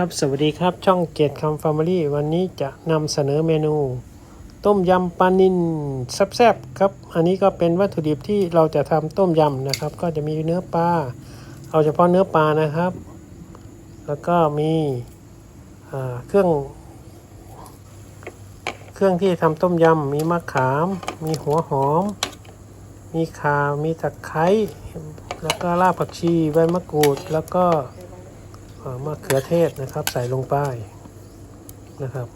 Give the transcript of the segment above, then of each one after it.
ครับสวัสดีครับช่องเกตคำฟาร์มลี่วันนี้จะนำเสนอเมนู ต้มยำปลานิลแซ่บๆครับ อันนี้ก็เป็นวัตถุดิบที่เราจะทำต้มยำนะครับ ก็จะมีเนื้อปลาเอาเฉพาะเนื้อปลานะครับ แล้วก็มีเครื่อง เครื่องที่ทำต้มยำมีมะขาม มีหัวหอม มีข่ามีตะไคร้แล้วก็รากผักชีใบมะกรูดแล้วก็ มะเขือเทศนะครับ ใส่ลงไปนะครับ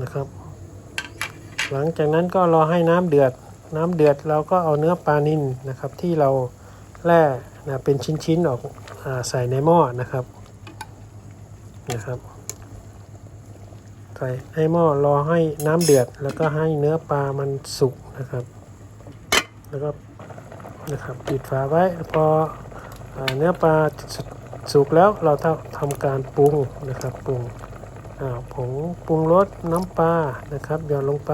นะครับ หลังจากนั้นก็รอให้น้ำเดือด น้ำเดือดเราก็เอาเนื้อปลานิลนะครับ ที่เราแล่นะเป็นชิ้นๆออกอใส่ในหม้อนะครับนะครับใส่ในหม้อรอให้น้ำเดือดแล้วก็ให้เนื้อปลามันสุกนะครับ แล้วก็นะครับปิดฝาไว้พออเนื้อปลาสุกแล้วเราต้องทำการปรุงนะครับปรุงผงปรุงรสน้ำปลานะครับหย่อนลงไป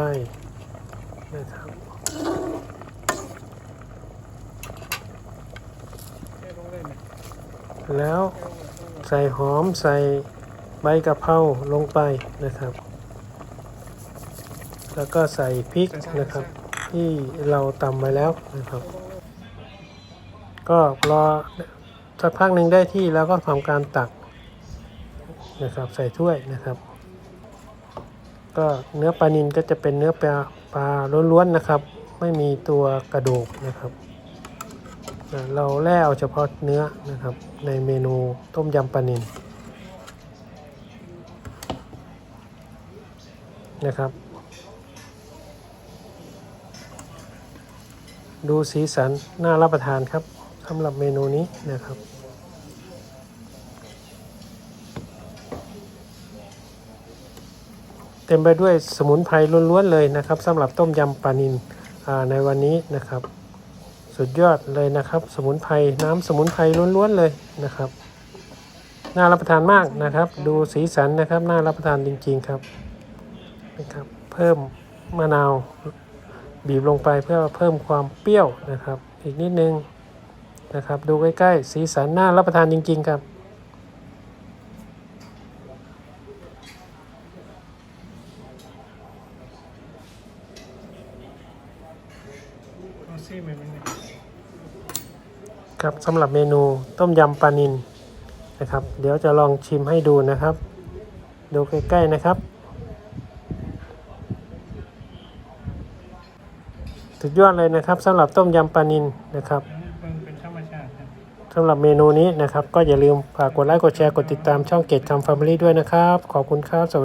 นะครับแล้วใส่หอมใส่ใบกะเพราลงไปนะครับ แล้วก็ใส่พริกนะครับ ที่เราตำไว้แล้วนะครับ ก็รอสักพักหนึ่งได้ที่แล้วก็ทำการตักนะครับ ใส่ถ้วยนะครับ ก็เนื้อปลานินก็จะเป็นเนื้อปลาปลาล้วนๆนะครับ ไม่มีตัวกระดูกนะครับเราแล่เอาเฉพาะเนื้อนะครับ ในเมนูต้มยำปลานินนะครับ ดูสีสัน น่ารับประทานครับสำหรับเมนูนี้นะครับ เต็มไปด้วยสมุนไพรล้วนๆเลยนะครับสำหรับต้มยำปลานิลในวันนี้นะครับ สุดยอดเลยนะครับ สมุนไพรน้ำสมุนไพรล้วนๆเลยนะครับ น่ารับประทานมากนะครับ ดูสีสันนะครับ น่ารับประทานจริงๆครับนะครับ เพิ่มมะนาว บีบลงไปเพื่อเพิ่มความเปรี้ยวนะครับ อีกนิดนึงนะครับ ดูใกล้ๆ สีสันน่ารับประทานจริง ๆ ครับ ครับสำหรับเมนูต้มยำปลานิลนะครับ เดี๋ยวจะลองชิมให้ดูนะครับ ดูใกล้ ๆ นะครับ สุดยอดเลยนะครับสำหรับต้มยำปลานิลนะครับเป็นธรรมชาติครับสำหรับเมนูนี้นะครับ ก็อย่าลืมฝากกดไลค์กดแชร์กดติดตามช่องเกตคำแฟมิลี่ด้วยนะครับ ขอบคุณครับสวัสดี